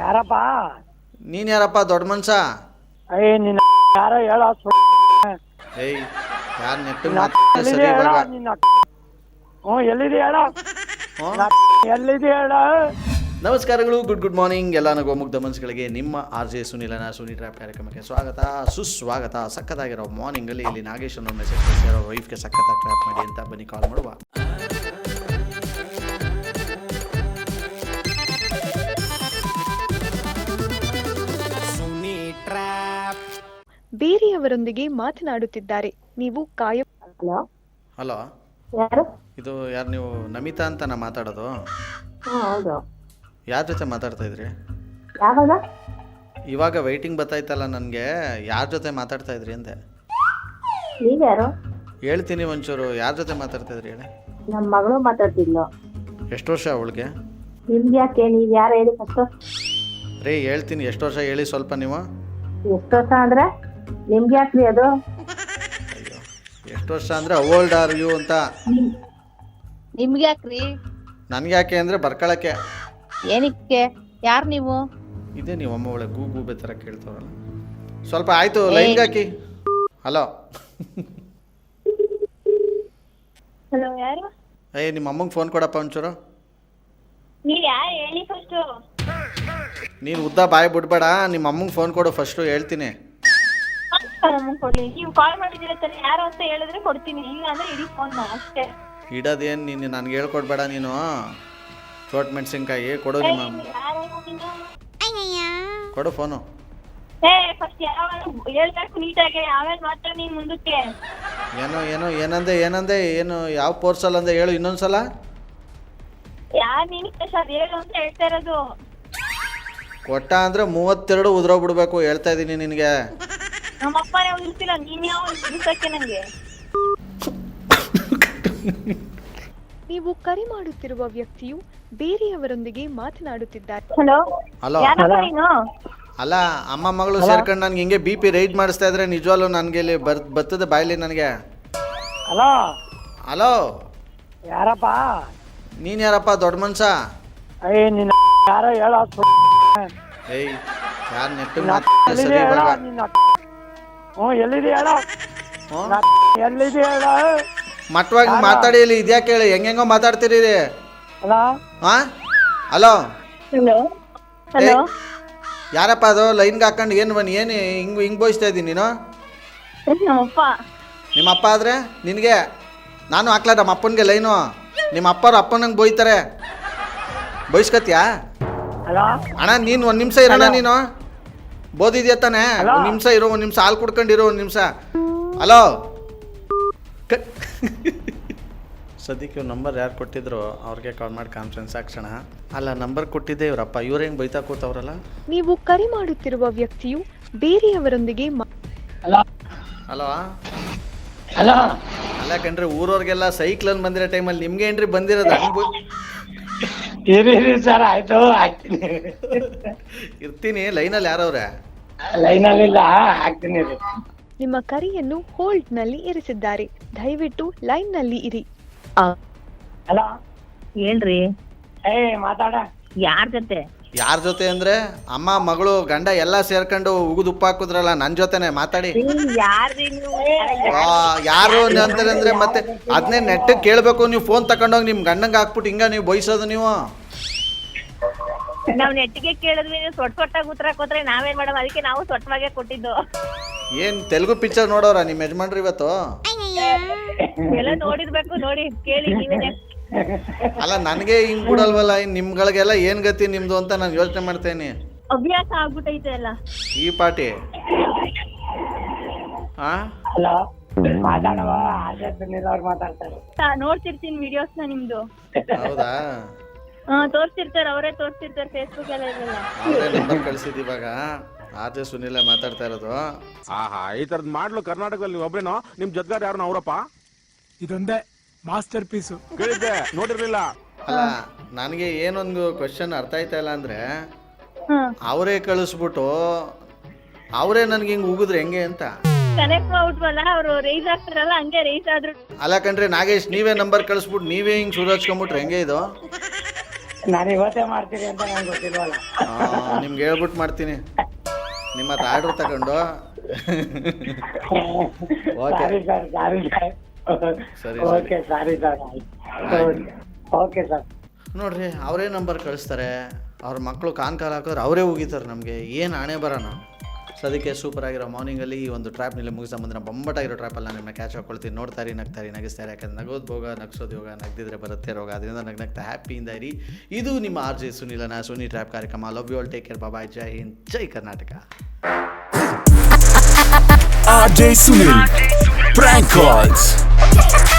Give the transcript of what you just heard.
ಯಾರಪ್ಪ? ನೀನ್ ಯಾರಪ್ಪ ದೊಡ್ಡ ಮನ್ಸ ಏ ನಿನ್ನ ಯಾರೋ ಹೇಳೋ? ಏಯ್ ಯಾರ್ ನೆಟ್ಟು ಸರಿ ಎಲ್ಲಿದೆ ಹೇಳ? ಇವಾಗ? ನಿನ್ನ ಹ್ಞೂ ಎಲ್ಲಿದೆ ಹೇಳ? ಹ್ಞೂ? ಎಲ್ಲಿದೆ ಹೇಳ? ನಮಸ್ಕಾರಗಳು ಗುಡ್ ಗುಡ್ ಮಾರ್ನಿಂಗ್. ಎಲ್ಲ ನಗೋ ಮುಗ್ಧ ಮನಸ್ಸುಗಳಿಗೆ ನಿಮ್ಮ ಆರ್ ಜೆ ಸುನಿಲನ ಸುನಿ ಟ್ರಾಪ್ ಕಾರ್ಯಕ್ರಮಕ್ಕೆ ಸ್ವಾಗತ. ಸುಸ್ವಾಗತ ಸಖತ್ತಾಗಿರೋ ಮಾರ್ನಿಂಗಲ್ಲಿ ಇಲ್ಲಿ ನಾಗೇಶ್ ಅನ್ನೋ ಮೆಸೇಜ್ ಕಳಿಸಿರೋ ವೈಫ್ಗೆ ಸಖತ್ತಾಗಿ ಟ್ರಾಪ್ ಮಾಡಿ ಅಂತ ಬನ್ನಿ ಕಾಲ್ ಮಾಡುವ. ಬೇರೆಯವರೊಂದಿಗೆ ಮಾತನಾಡುತ್ತಿದ್ದಾರೆ. ನೀವು ಕಾಯ ಹಲೋ. ಹಲೋ. ಯಾರು? ಇದು ಯಾರು ನೀವು ನಮಿತಾ ಅಂತ ನಾ ಮಾತಾಡೋದು ಹೌದು. ಯಾರ ಜೊತೆ ಮಾತಾಡ್ತಾ ಇದ್ರಿ? ಯಾವಾಗ? ಇವಾಗ ವೈಟಿಂಗ್ ಬರ್ತಾಯ್ತಲ್ಲ ನನಗೆ. ಯಾರ ಜೊತೆ ಮಾತಾಡ್ತಾ ಇದ್ರಿ ಅಂದೆ? ನೀವ್ಯಾರು ಹೇಳ್ತೀನಿ ಒಂಚೂರು. ಯಾರ ಜೊತೆ ಮಾತಾಡ್ತಾ ಇದ್ರಿ ಹೇಳಿ? ನಮ್ಮ ಮಗಳು ಮಾತಾಡ್ತಿದ್ಲು. ಎಷ್ಟು ವರ್ಷ ಅವಳಿಗೆ? ನಿಮ್ಗೆ ಯಾಕೆ? ನೀವು ಯಾರು ಹೇಳಿ ಫಸ್ಟ್ ರೀ ಹೇಳ್ತೀನಿ. ಎಷ್ಟು ವರ್ಷ ಹೇಳಿ ಸ್ವಲ್ಪ ನೀವು? ಎಷ್ಟು ವರ್ಷ ಅಂದ್ರೆ? ನಿಮ್ಗೆ ಯಾಕ್ರಿ ಅದು? ಎಷ್ಟು ವರ್ಷ ಅಂದ್ರೆ ಓಲ್ಡ್ ಆರ್ ಯು ಅಂತ. ನಿಮ್ಗೆ ಯಾಕ್ರಿ? ನನಗೆ ಯಾಕೆ ಅಂದ್ರೆ ಬರ್ಕೊಳಕ್ಕೆ. ಏನಕ್ಕೆ? ಯಾರು ನೀವು? ಇದೆ ನೀವು ಅಮ್ಮ ಒಳ್ಳೆ ಗೂ ಗೂಬೆ ಥರ ಕೇಳ್ತಾವಲ್ಲ ಸ್ವಲ್ಪ ಆಯ್ತು ಲೈನ್ಗೆ ಹಾಕಿ. ಹಲೋ. ಹಲೋ ಯಾರು? ಏಯ್ ನಿಮ್ಮ ಅಮ್ಮಂಗೆ ಫೋನ್ ಕೊಡಪ್ಪ ಒಂಚೂರು. ನೀವು ಯಾರು? ಹೇಳಿ ಫಸ್ಟು ನೀನು ಉದ್ದ ಬಾಯಿ ಬಿಡ್ಬೇಡ ನಿಮ್ಮ ಅಮ್ಮಂಗೆ ಫೋನ್ ಕೊಡು ಫಸ್ಟು ಹೇಳ್ತೀನಿ. ಕೊಡ್ಲಿ ನೀವು ಕಾಲ್ ಮಾಡಿದಿರ ತಾನೆ ಯಾರು ಅಂತ ಹೇಳಿದ್ರೆ ಕೊಡ್ತೀನಿ. ಇಲ್ಲ ಅಂದ್ರೆ ಇಡೀ ಫೋನ್ ಅಷ್ಟೇ. ಇಡೋದೇನು ನೀನು ನನಗೆ ಹೇಳ್ಕೊಡ್ಬೇಡ ನೀನು. ಚೋಟ್ ಮೆಣಸಿನ್ಕಾಯಿ ಕೊಡು ನಿಮ್ಮ ಯಾರು ನೀನು? ಕೊಡು ಫೋನು ಏ ಫಸ್ಟ್ ಯಾವ ಹೇಳ್ಬೇಕು ನೀಟಾಗಿ. ಆಮೇಲೆ ಮಾತ್ರ ನೀನ್ ಮುಂದಕ್ಕೆ. ಏನೋ ಏನೋ ಏನಂದೆ ಏನಂದೆ ಏನು ಯಾವ ಪೋರ್ಸಲ್ ಅಂದೆ ಹೇಳು ಯಾರ್ ನೀನ್ ಅಂತ ಹೇಳ್ತಾ ಇರೋದು. ಕೊಟ್ಟ ಅಂದರೆ ಮೂವತ್ತೆರಡು ಉದ್ರೋಗ್ಬಿಡ್ಬೇಕು ಹೇಳ್ತಾ ಇದ್ದೀನಿ ನಿನಗೆ. ನಮ್ಮಪ್ಪನೇ ಉಳಿಸಿಲ್ಲ ನೀನ್ ಯಾವ ಉಳಿಸಕ್ಕೆ ನಂಗೆ. ನೀವು ಕರೆ ಮಾಡುತ್ತಿರುವ ವ್ಯಕ್ತಿಯು ಬೇರೆಯವರೊಂದಿಗೆ ಮಾತನಾಡುತ್ತಿದ್ದಾರೆ. ಹಲೋ ಹಲೋ ಯಾರಪ್ಪ ನೀನು? ಅಲ್ಲ ಅಮ್ಮ ಮಗಳು ಸೇರ್ಕೊಂಡು ನನ್ಗೆ ಹಿಂಗೆ ಬಿ ಪಿ ರೈಡ್ ಮಾಡಿಸ್ತಾ ಇದ್ರೆ ನಿಜವಾಗ್ಲೂ ನನಗೆ ಇಲ್ಲಿ ಬರ್ ಬರ್ತದೆ ಬಾಯಲ್ಲಿ ನನಗೆ? ಹಲೋ ಹಲೋ ಯಾರಪ್ಪ? ನೀನ್ ಯಾರಪ್ಪ ದೊಡ್ಡ ಮನ್ಸ ಏ ನಿನ್ನ ಯಾರೋ ಹೇಳೋ ಏಯ್ ಯಾರು ನೆಟ್ಟು ಮಾತಾಡ್ತಾರೆ ಸರಿ ಇವಾಗ ನಿನ್ನ ಹ್ಞೂ ಎಲ್ಲಿದೆ ಹೇಳ ಹ್ಞೂ. ಎಲ್ಲಿದೆ ಹೇಳ ಮಟ್ಟವಾಗಿ ಮಾತಾಡಿ ಇಲ್ಲಿ ಇದ್ಯಾಕೆ ಹೇಳಿ ಹೆಂಗೆಂಗೋ ಮಾತಾಡ್ತೀರಿ ಹಲೋ ಹಾಂ? ಹಲೋ? ಹಲೋ? ಹಲೋ? ಯಾರಪ್ಪ ಅದು? ಲೈನ್ಗೆ ಹಾಕೊಂಡು ಏನು ಬನ್ನಿ ಏನು ಹಿಂಗೆ ಹಿಂಗೆ ಬೋಯಿಸ್ತಾ ಇದ್ದೀನಿ ನೀನು? ನಮ್ಮಪ್ಪ ನಿಮ್ಮ ಅಪ್ಪ ಆದರೆ? ನಿನಗೆ? ನಾನು ಹಾಕ್ಲ ನಮ್ಮ ಅಪ್ಪನಿಗೆ ಲೈನು? ನಿಮ್ಮ ಅಪ್ಪರು ಅಪ್ಪನಂಗೆ ಬೋಯ್ತಾರೆ. ಬೈಸ್ಕತ್ಯಾ ಹಲೋ ಅಣ್ಣ ನೀನು ಒಂದು ನಿಮಿಷ ಇರೋಣ ನೀನು? ಬೋದಿದ್ಯಾ ತಾನೆ? ಒಂದು ನಿಮಿಷ ಇರೋ ಒಂದ್ ನಿಮಿಷ ಹಾಲು ಕುಡ್ಕೊಂಡಿರೋ ಒಂದ್ ನಿಮಿಷ. ಹಲೋ? ಸದ್ಯಕ್ಕೆ ಇವ್ರ ನಂಬರ್ ಯಾರು ಕೊಟ್ಟಿದ್ರು? ಅವ್ರಿಗೆ ಕಾಲ್ ಮಾಡಿ ಕಾನ್ಫರೆನ್ಸ್ ಹಾಕ್ಸೋಣ. ಅಲ್ಲ ನಂಬರ್ ಕೊಟ್ಟಿದ್ದೆ ಇವ್ರಪ್ಪ. ಇವ್ರ ಹೆಂಗ್ ಬೈತಾ ಕೂತವ್ರಲ್ಲ? ನೀವು ಕರೆ ಮಾಡುತ್ತಿರುವ ವ್ಯಕ್ತಿಯು ಬೇರೆಯವರೊಂದಿಗೆ ಮಾ- ಹಲೋ? ಅಲ್ಲ ಕಣ್ರಿ ಊರವ್ರಿಗೆಲ್ಲ ಸೈಕ್ಲನ್ ಬಂದಿರೋ ಟೈಮಲ್ಲಿ ನಿಮ್ಗೆ ಏನ್ರಿ ಬಂದಿರೋದು? ಹಂಗ್ ಬು- ಇರಿ ಸರ್ ಆಯ್ತು ಹಾಕ್ತೀನಿ. ಇರ್ತೀನಿ ಲೈನಲ್ಲಿ ಯಾರವ್ರೆ? ಲೈನಲ್ಲಿಲ್ಲ ಹಾಕ್ತೀನಿ ರೀ. ನಿಮ್ಮ ಕರೆಯನ್ನು ಹೋಲ್ಡ್ನಲ್ಲಿ ಇರಿಸಿದ್ದಾರೆ. ದಯವಿಟ್ಟು ಲೈನ್ನಲ್ಲಿ ಇರಿ ಹಲೋ? ಏನ್ರಿ ಏ ಮಾತಾಡ. ಯಾರ್ ಜೊತೆ ಯಾರ ಜೊತೆ ಅಂದ್ರೆ ಅಮ್ಮ ಮಗಳು ಗಂಡ ಎಲ್ಲ ಸೇರ್ಕೊಂಡು ಉಗಿದು ಉಪ್ಪು ಹಾಕುದ್ರಲ್ಲ ನನ್ ಜೊತೆನೆ ಮಾತಾಡಿ. ಆ, ಯಾರು ಅಂತಾರೆ ಅಂದ್ರೆ ಮತ್ತೆ ಅದನ್ನೇ ನೆಟ್ ಕೇಳ್ಬೇಕು ನೀವು ಫೋನ್ ತಕೊಂಡೋಗಿ ನಿಮ್ ಗಂಡಂಗ್ ಹಾಕ್ಬಿಟ್ಟು ಹಿಂಗ ನೀವು ಬಯಸೋದು ನೀವು. ನಾವ್ ನೆಟ್ಟಿಗೆ ಕೇಳಿದ್ವಿ ನೀವು ಸೊಟ್ ಸೊಟ್ಟಾಗಿ ಉತ್ತರ ಕೊಟ್ರೆ ನಾವೇನ್ ಮೇಡಮ್? ಅದಕ್ಕೆ ನಾವು ಸೊಟ್ಟವಾಗೆ ಕೊಟ್ಟಿದ್ದು. ಏನು ತೆಲುಗು ಪಿಕ್ಚರ್ ನೋಡೋರ ನಿಮ್ ಯಜಮಾನ್ರಿ ಇವತ್ತು? ಎಲ್ಲ ನೋಡಿರ್ಬೇಕು ನೋಡಿ ಕೇಳಿ ಅಲ್ಲ ನನಗೆ ಹಿಂಗ್ ಬಿಡಲ್ವಲ್ಲ ಇನ್ನು ನಿಮ್ಗಳಿಗೆಲ್ಲ ಏನ್ ಗತಿ ನಿಮ್ದು ಅಂತ ನಾನು ಯೋಚನೆ ಮಾಡ್ತೇನೆ. ಅಭ್ಯಾಸ ಆಗ್ಬಿಟ್ಟೈತೆ ಅಲ್ಲ. ಈ ಪಾಟಿ. ಆ? ಹಲೋ ಮಾತಾಡವ? ಆದ್ರೆ ಸುನಿಲ್ ಅವ್ರು ಮಾತಾಡ್ತಾರೆ. ತಾ- ನೋಡ್ತಿರ್ತೀನಿ ವಿಡಿಯೋಸ್ನ ನಿಮ್ದು. ಹೌದಾ? ಹಾ ತೋರ್ಸ್ತಿರ್ತಾರೆ ಅವರೇ ತೋರ್ಸಿರ್ತಾರೆ ಫೇಸ್ಬುಕ್ ಎಲ್ಲ ಇರಲ್ಲ. ಅವರೇ ನಂಬರ್ ಇವಾಗ. ಜೆ ಸುನಿಲ ಮಾತಾಡ್ತಾ ಇರೋದು. ಆಹಾ ಈ ತರದ್ ಮಾಡ್ಲು ಕರ್ನಾಟಕದಲ್ಲಿ ಒಬ್ಬರೇನೋ ಒಬ್ರೇನೋ? ನಿಮ್ ಜೊತೆಗಾರ ಯಾರು ಅವರಪ್ಪ? ಇದೊಂದೇ. ಮಾಸ್ಟರ್ ಪೀಸು ಕೇಳಿದ್ದೆ ನೋಡಿರ್ಲಿಲ್ಲ. ಅಲ್ಲ ನನಗೆ ಏನೊಂದು ಕ್ವಶನ್ ಅರ್ಥ ಆಯ್ತಾ ಇಲ್ಲ ಅಂದ್ರೆ ಅವರೇ ಕಳಿಸ್ಬಿಟ್ಟು ಅವರೇ ನನಗೆ ಹಿಂಗ್ ಉಗಿದ್ರೆ ಹೆಂಗೆ ಅಂತ. ಕನೆಕ್ಟ್ ಮಾಡ್ಬಿಟ್ವಲ್ಲ ಅವ್ರು ರೈಸ್ ಆಗ್ತಾರಲ್ಲ ಹಂಗೆ ರೈಸ್ ಆದ್ರು. ಅಲ್ಲ ಕಣ್ರಿ ನಾಗೇಶ್ ನೀವೇ ನಂಬರ್ ಕಳಿಸ್ಬಿಟ್ಟು ನೀವೇ ಹಿಂಗ್ ಶುರು ಹಚ್ಕೊಂಬಿಟ್ರೆ ಹೆಂಗೆ ಇದು? ನಾನು ಇವತ್ತೇ ಮಾಡ್ತೀನಿ ಅಂತ ನಂಗೆ ಗೊತ್ತಿಲ್ವಲ್ಲ. ನಿಮ್ಗೆ ಹೇಳ್ಬಿಟ್ಟು ಮಾಡ್ತೀನಿ. ನಿಮ್ಮ ಹತ್ರ ಆರ್ಡರ್ ತಗೊಂಡು. Okay sorry sir sorry sir ಸರಿ, okay sorry. Sir okay sir ನೋಡ್ರಿ ಅವರೇ ನಂಬರ್ ಕಳಿಸ್ತಾರೆ. ಅವ್ರ ಮಕ್ಕಳು ಕಾನ್ ಕಾಲ ಹಾಕಿದ್ರೆ ಅವರೇ ಹೋಗಿತಾರೆ ನಮಗೆ. ಏನು ಆಣೆ ಬರೋಣ ಸೊ ಅದಕ್ಕೆ ಸೂಪರ್ ಆಗಿರೋ ಮಾರ್ನಿಂಗಲ್ಲಿ ಈ ಒಂದು ಟ್ರ್ಯಾಪ್ನಲ್ಲಿ ಮುಗಿಸ ಬಂದ್ರೆ ಬೊಂಬಟಾಗಿರೋ ಟ್ರ್ಯಾಪಲ್ಲಿ ನಾನು ನಿಮ್ಮನ್ನ ಕ್ಯಾಚ್ ಹಾಕೊಳ್ತೀನಿ ನೋಡ್ತಾರೆ ನಗ್ತಾರಿ ನಗಿಸ್ತಾರೆ ಯಾಕಂದ್ರೆ ನಗೋದು ಭೋಗ ನಗ್ಸೋದು ಯೋಗ ನಗ್ದಿದ್ರೆ ಬರುತ್ತೆ ರೋಗ. ಅದರಿಂದ ನಗ್ ನಗ್ತಾ ಹ್ಯಾಪಿಯಿಂದ ಇರಿ. ಇದು ನಿಮ್ಮ ಆರ್ ಜೆ ಸುನಿಲನ ಸುನಿ ಟ್ರ್ಯಾಪ್ ಕಾರ್ಯಕ್ರಮ. Love you all take care bye Jai Hind Jai Karnataka RJ Sunil Prank calls. Let's go.